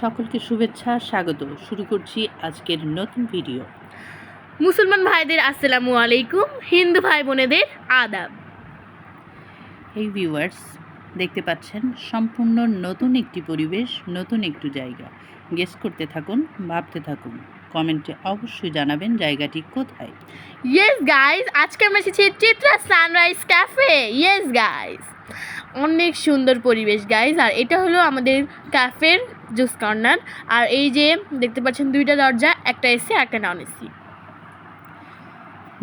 সকলকে শুভেচ্ছা স্বাগত। শুরু করছি আজকের নতুন ভিডিও। মুসলমান ভাইদের আসসালামু আলাইকুম হিন্দু ভাই বোনেদের আদাব। এই ভিউয়ার্স দেখতে পাচ্ছেন সম্পূর্ণ নতুন একটি পরিবেশ নতুন একটু জায়গা। গেস করতে থাকুন ভাবতে থাকুন। কমেন্টে অবশ্যই জানাবেন জায়গাটি কোথায়। ইয়েস গাইস আজকে আমরা এসেছি Chitra sunrise cafe yes guys অনেক সুন্দর পরিবেশ গাইস আর এটা হলো আমাদের ক্যাফের জুস কর্নার। আর এই যে দেখতে পাচ্ছেন দুইটা দরজা, একটা এসি একটা নন এসি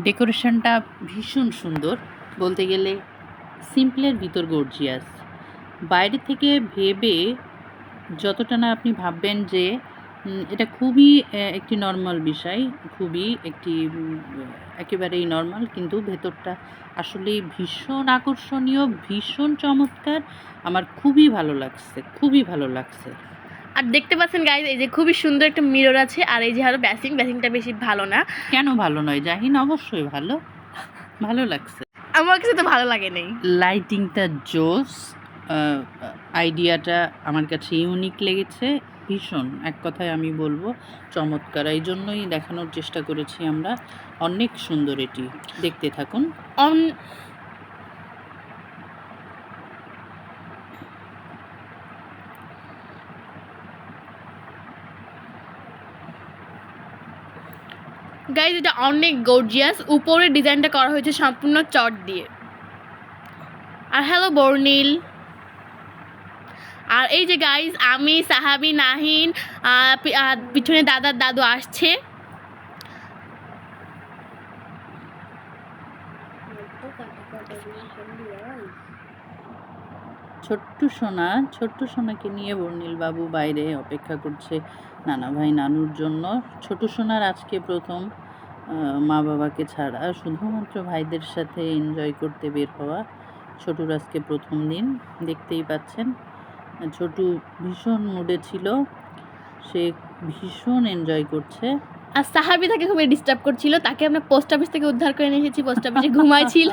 ডেকোরেশনটা ভীষণ সুন্দর। বলতে গেলে সিম্পলের ভিতর গর্জিয়াস। বাইরে থেকে ভেবে যতটা না আপনি ভাববেন যে এটা খুবই একটি নর্মাল বিষয়, খুবই একটি একেবারেই নর্মাল কিন্তু ভেতরটা আসলেই ভীষণ আকর্ষণীয়, ভীষণ চমৎকার। আমার খুবই ভালো লাগছে, খুবই ভালো লাগছে। আর দেখতে পাচ্ছেন গাইস এই যে খুবই সুন্দর একটা মিরর আছে আর এই যে হলো ব্যাসিং ব্যাসিংটা বেশি ভালো না। কেন ভালো নয় জাহিন? অবশ্যই ভালো। ভালো লাগছে। আমার কাছে তো ভালো লাগে নেই। লাইটিংটা জোস আইডিয়াটা আমার কাছে ইউনিক লেগেছে। ভীষণ এক কথায় আমি বলব চমৎকার। এই জন্যই দেখানোর চেষ্টা করেছি আমরা। অনেক সুন্দর এটি। দেখতে থাকুন। অন গাইজ এটা অনেক গর্জিয়াস উপরের ডিজাইনটা করা হয়েছে সম্পূর্ণ চট দিয়ে। আর হ্যালো বর্নিল আর এই যে গাইজ আমি, সাহাবি, নাহিন পিছনে দাদার দাদু আসছে। ছোট্ট সোনা, ছোট্ট সোনাকে নিয়ে বর্ণিল বাবু বাইরে অপেক্ষা করছে। নানা ভাই নানুর জন্য। ছোট সোনার আজকে প্রথম মা বাবাকে ছাড়া। শুধুমাত্র ভাইদের সাথে এনজয় করতে বের হওয়া ছোটুর আজকে প্রথম দিন। দেখতেই পাচ্ছেন ছোটু ভীষণ মুডে ছিল। সে ভীষণ এনজয় করছে। আর সাহাবি তাকে খুবই ডিস্টার্ব করছিল। তাকে আমরা পোস্ট অফিস থেকে উদ্ধার করে নিয়ে এসেছি। পোস্ট অফিসে ঘুমাইছিল।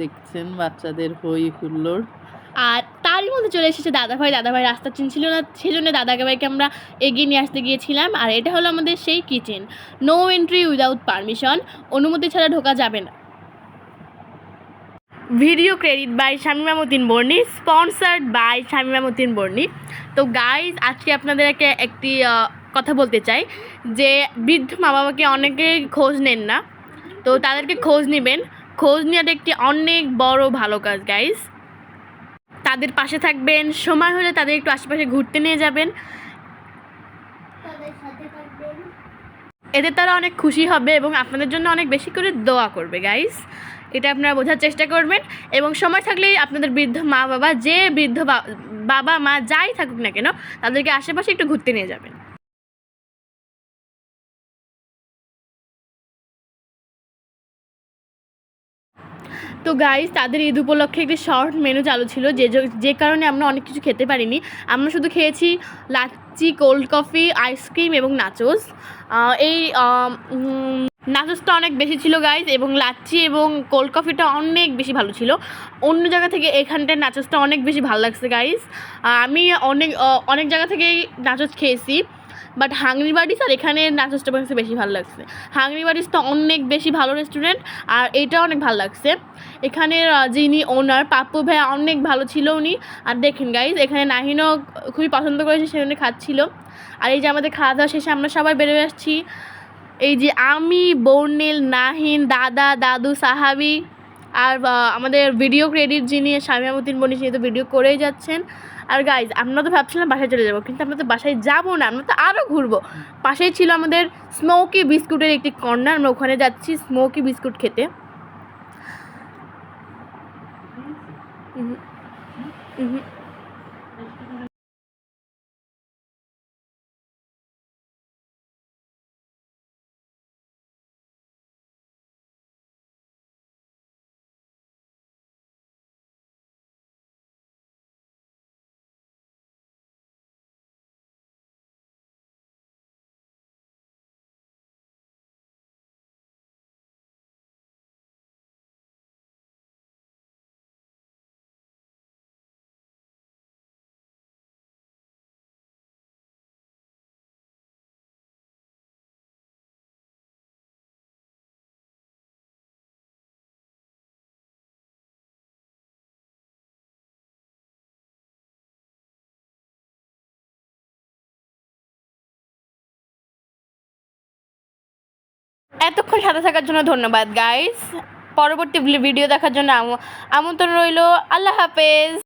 দেখছেন বাচ্চাদের হই হুল্লোড়। আর তারই মধ্যে চলে এসেছে দাদাভাই। দাদাভাই রাস্তা চিনছিল না, সেজন্য দাদাকে ভাইকে আমরা এগিয়ে নিয়ে আসতে গিয়েছিলাম। আর এটা হলো আমাদের সেই kitchen no entry without permission অনুমতি ছাড়া ঢোকা যাবে না। Video credit by Shamima Motin Borni sponsored by Shamima Motin Borni তো গাইজ আজকে আপনাদেরকে একটি কথা বলতে চাই। যে বৃদ্ধ মা বাবাকে অনেকে খোঁজ নেন না। তো তাদেরকে খোঁজ নেবেন। খোঁজ নেওয়াটা একটি অনেক বড় ভালো কাজ গাইজ তাদের পাশে থাকবেন। সময় হলে তাদের একটু আশেপাশে ঘুরতে নিয়ে যাবেন। এতে তারা অনেক খুশি হবে এবং আপনাদের জন্য অনেক বেশি করে দোয়া করবে গাইস এটা আপনারা বোঝার চেষ্টা করবেন। এবং সময় থাকলেই আপনাদের বৃদ্ধ মা বাবা যে বৃদ্ধ বাবা, মা যাই থাকুক না কেন, তাদেরকে আশেপাশে একটু ঘুরতে নিয়ে যাবেন। তো গাইস তাদের ঈদ উপলক্ষে একটি শর্ট মেনু চালু ছিল, যে যে কারণে আমরা অনেক কিছু খেতে পারিনি। আমরা শুধু খেয়েছি lassi cold coffee ice cream এবং নাচোস এই নাচোসটা অনেক বেশি ছিল গাইস এবং লাচ্ছি এবং কোল্ড কফিটা অনেক বেশি ভালো ছিল। অন্য জায়গা থেকে এখানটার নাচোসটা অনেক বেশি ভালো লাগছে গাইস আমি অনেক অনেক জায়গা থেকেই নাচোস খেয়েছি। বাট হাংরি বাড়িস আর এখানে আমার কাছে বেশি ভালো লাগছে। হাংরি বাড়িস তো অনেক বেশি ভালো রেস্টুরেন্ট আর এটা অনেক ভালো লাগছে। এখানের যিনি ওনার পাপ্পু ভাই অনেক ভালো ছিল উনি। আর দেখেন গাইজ এখানে নাহিনও খুবই পছন্দ করেছে সেজন্য খাচ্ছিল। আর এই যে আমাদের খাওয়া দাওয়া শেষে আমরা সবাই বেরোয় আসছি। এই যে আমি, বর্ণিল, নাহিন, দাদা, দাদু, সাহাবি আর আমাদের ভিডিও ক্রেডিট যিনি স্বামীমতিন বনি তিনি তো ভিডিও করেই যাচ্ছেন। আর গাইজ আমরা তো ভাবছিলাম বাসায় চলে যাব, কিন্তু আমরা তো বাসায় যাব না, আমরা তো আরও ঘুরবো। পাশেই ছিল আমাদের স্মোকি বিস্কুটের একটি কর্নার আমরা ওখানে যাচ্ছি স্মোকি বিস্কুট খেতে। এতক্ষণ সাথে থাকার জন্য ধন্যবাদ গাইস পরবর্তী ভিডিও দেখার জন্য আম- আমন্ত্রণ রইল। আল্লাহ হাফেজ।